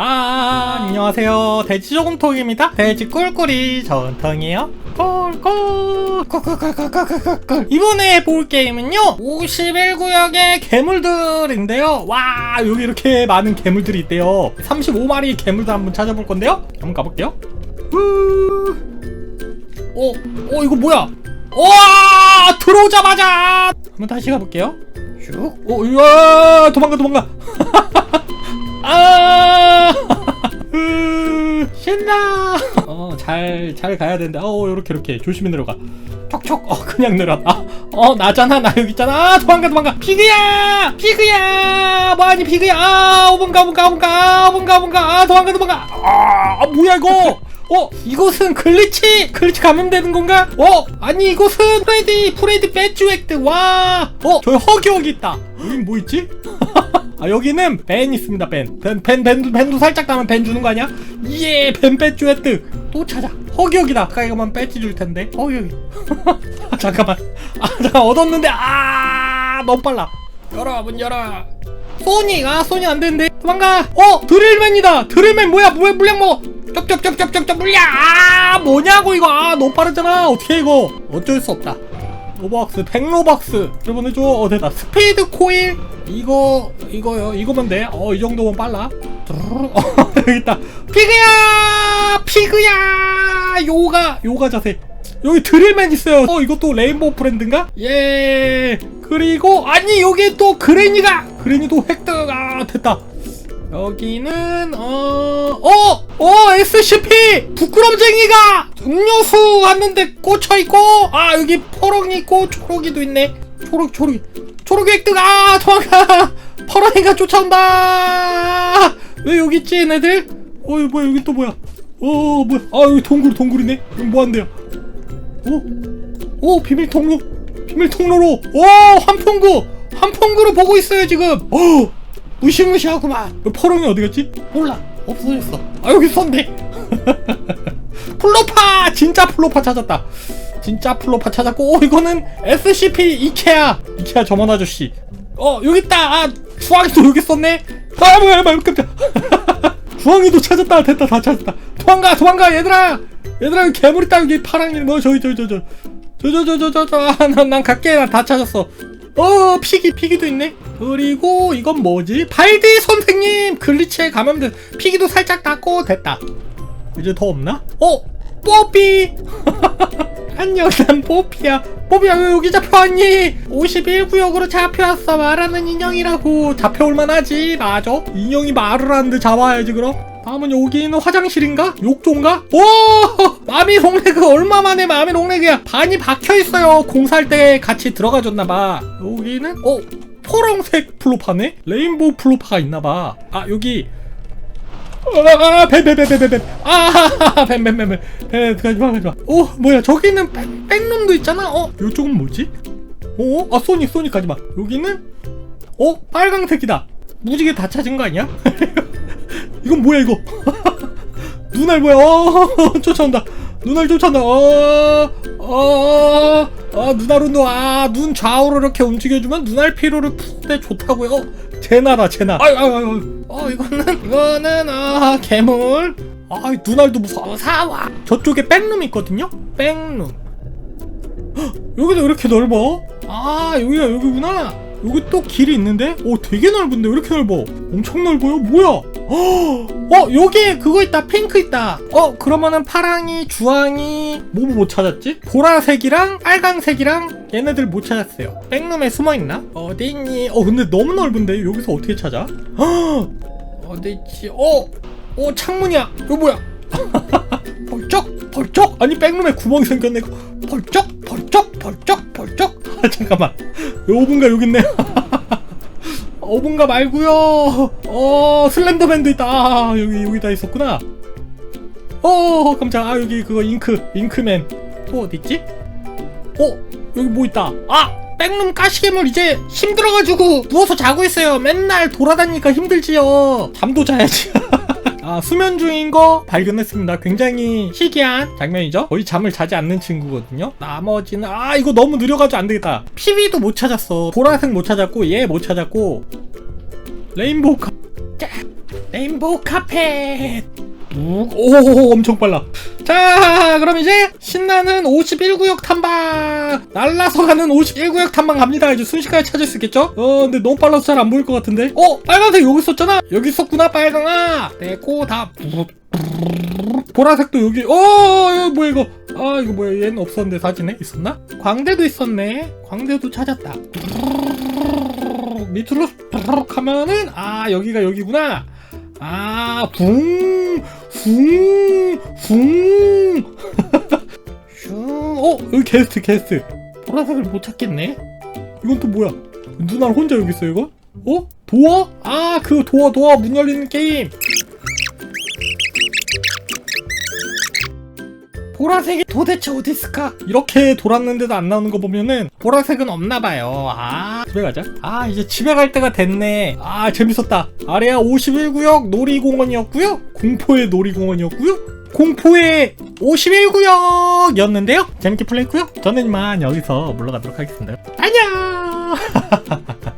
아, 안녕하세요. 돼지 조금통입니다. 돼지 꿀꿀이 전통이에요. 꿀꿀. 이번에 볼 게임은요. 51구역의 괴물들인데요. 와, 여기 이렇게 많은 괴물들이 있대요. 35마리 괴물들 한번 찾아볼 건데요. 한번 가볼게요. 후. 어, 어, 이거 뭐야? 와, 들어오자마자. 한번 다시 가볼게요. 슉. 어, 이야, 도망가, 도망가. 아! 으, 신나! 어, 잘, 잘 가야 된다. 어, 요렇게, 이렇게. 조심히 내려가. 촉촉! 어, 그냥 내려와. 아, 어, 나잖아. 나 여기 있잖아. 아, 도망가, 도망가. 피그야! 피그야! 뭐하니, 피그야! 아, 오분가, 오분가, 오분가, 오분가, 오분가. 아, 도망가, 도망가. 아, 아, 뭐야, 이거! 어, 이곳은 글리치! 글리치 감염되는 건가? 어, 아니, 이곳은 프레디, 프레디 배지 획득. 와! 어, 저기 허기 허기 있다. 여긴 뭐 있지? 아 여기는 벤 있습니다 벤. 벤, 벤, 벤도, 살짝 나면 벤 주는 거 아니야? 예, 벤 획득. 또 찾아. 허기허기다. 아까 이거만 배지 줄 텐데. 허기허기. 아, 잠깐만. 아, 잠깐 얻었는데, 아, 너무 빨라. 열어, 문 열어. 소닉, 아, 소닉 안 되는데. 도망가. 어, 드릴맨이다. 드릴맨 뭐야? 뭐야, 물량 먹어. 쩍쩍쩍쩍쩍쩍 물량. 아, 뭐냐고, 이거. 아, 너무 빠르잖아. 어떻게 이거. 어쩔 수 없다. 로벅스 100로벅스 여러분 해줘. 어 됐다. 스피드 코일? 이거 이거요. 이거면 돼어 이 정도면 빨라. 어 여기 있다. 피그야! 피그야! 요가 요가 자세. 여기 드릴맨 있어요. 어 이것도 레인보우 브랜드인가? 예. 그리고 아니 여기 또 그레니가! 그레니도 획득. 아 됐다. 여기는 어 어어 어, SCP 부끄럼쟁이가 음료수 왔는데 꽂혀 있고 아 여기 포롱이 있고 초록이도 있네. 초록 초록이 초록이 획득 아 도망가. 포롱이가 쫓아온다. 왜 여기 있지 얘네들? 어 이거 뭐야 여기 또 뭐야? 어 뭐야? 아 여기 동굴 동굴이네. 여기 뭐 한대요? 오? 오 비밀 통로 비밀 통로로. 오 한풍구. 한풍구를 보고 있어요 지금. 어 무시무시하구만. 그 포롱이 어디 갔지? 몰라. 없어졌어. 아 여기 있었네 플로파! 진짜 플로파 찾았다. 진짜 플로파 찾았고 오 이거는 SCP 이케아! 이케아 점원 아저씨. 어 여기 있다! 아 주황이도 여기 있었네? 아 뭐야 뭐야 깜짝 주황이도 찾았다. 됐다 다 찾았다. 도망가 도망가 얘들아! 얘들아 여기 괴물 있다. 여기 파랑이 뭐 저기 저기 저기 저저 저 저 저저난 난 갈게. 난 다 찾았어. 어 피기 피기도 있네? 그리고 이건 뭐지? 발디 선생님! 글리치에 감염된 피기도 살짝 닦고 됐다 이제 더 없나? 어? 뽀삐! 안녕 난 뽀삐야. 뽀삐야 왜 여기 잡혀왔니? 51구역으로 잡혀왔어. 말하는 인형이라고. 잡혀올만 하지 맞아 인형이 말을 하는데 잡아야지 그럼. 다음은 여기 있는 화장실인가? 욕조인가? 오! 마미 롱레그 얼마 만에 마미 롱레그야. 반이 박혀있어요. 공사할 때 같이 들어가줬나봐. 여기는 어? 포랑색 플로파네? 레인보우 플로파가 있나봐. 아 여기 아, 뱀뱀뱀뱀뱀 아, 뱀뱀뱀뱀 뱀, 가지마, 가지마. 오, 뭐야, 저기는 백, 백룸도 있잖아. 어, 요쪽은 뭐지? 어, 아, 소닉, 소닉 가지마. 여기는, 어, 빨강색이다. 무지개 다 찾은 거 아니야? 이건 뭐야, 이거? 눈알 뭐야? 어, 쫓아온다. 눈알 쫓아온다. 어, 어, 어, 눈알 운동. 아, 눈 좌우로 이렇게 움직여주면 눈알 피로를 푸는데 좋다고요. 어, 제나다, 제나. 아유, 아유, 아유. 어, 이거는, 이거는, 아, 괴물. 아, 눈알도 무서워. 사와. 저쪽에 백룸 있거든요? 백룸. 헉, 여기도 이렇게 넓어? 아, 여기가 여기구나. 여기 또 길이 있는데? 오, 되게 넓은데? 왜 이렇게 넓어? 엄청 넓어요? 뭐야? 어, 여기 그거 있다. 핑크 있다. 어, 그러면은 파랑이, 주황이, 뭐못 찾았지? 보라색이랑 빨강색이랑 얘네들 못 찾았어요. 백룸에 숨어 있나? 어디 있니? 어, 근데 너무 넓은데? 여기서 어떻게 찾아? 헉, 어디 있지? 어, 어, 창문이야. 이거 뭐야? 벌쩍, 벌쩍. 아니, 백룸에 구멍이 생겼네. 벌쩍, 벌쩍, 벌쩍, 벌쩍. 아, 잠깐만. 5분가 여기 있네. 5분가 말고요. 어, 슬렌더맨도 있다. 아, 여기 여기 다 있었구나. 어, 깜짝. 아, 여기 그거 잉크, 잉크맨. 또 어디 있지? 어, 여기 뭐 있다. 아, 백룸 가시괴물 이제 힘들어가지고 누워서 자고 있어요. 맨날 돌아다니니까 힘들지요. 잠도 자야지. 아, 수면 중인 거 발견했습니다. 굉장히 희귀한 장면이죠. 거의 잠을 자지 않는 친구거든요. 나머지는 아 이거 너무 느려가지고 안 되겠다. 피비도 못 찾았어. 보라색 못 찾았고 얘 못 찾았고 레인보우 카... 짜! 레인보우 카펫 오, 오 엄청 빨라. 자 그럼 이제 신나는 51구역 탐방. 날라서 가는 51구역 탐방 갑니다. 이제 순식간에 찾을 수 있겠죠? 어 근데 너무 빨라서 잘 안 보일 것 같은데? 어 빨간색 여기 있었잖아. 여기 있었구나 빨강아. 내고 다. 보라색도 여기. 어 이거 뭐야 이거? 아 이거 뭐야. 얘는 없었는데 사진에 있었나? 광대도 있었네. 광대도 찾았다. 밑으로 하면은 아 여기가 여기구나. 아, 붕, 붕, 붕. 슝. 어, 여기 게스트, 게스트. 보라색을 못 찾겠네. 이건 또 뭐야? 누나 혼자 여기 있어, 이거? 어? 도어? 아, 그 도어, 도어 문 열리는 게임. 보라색이 도대체 어디 있을까? 이렇게 돌았는데도 안 나오는 거 보면은 보라색은 없나 봐요. 아, 집에 가자. 아, 이제 집에 갈 때가 됐네. 아, 재밌었다. 아래야 51구역 놀이공원이었고요. 공포의 놀이공원이었고요. 공포의 51구역이었는데요. 재밌게 플레이했고요. 저는 이만 여기서 물러가도록 하겠습니다. 안녕!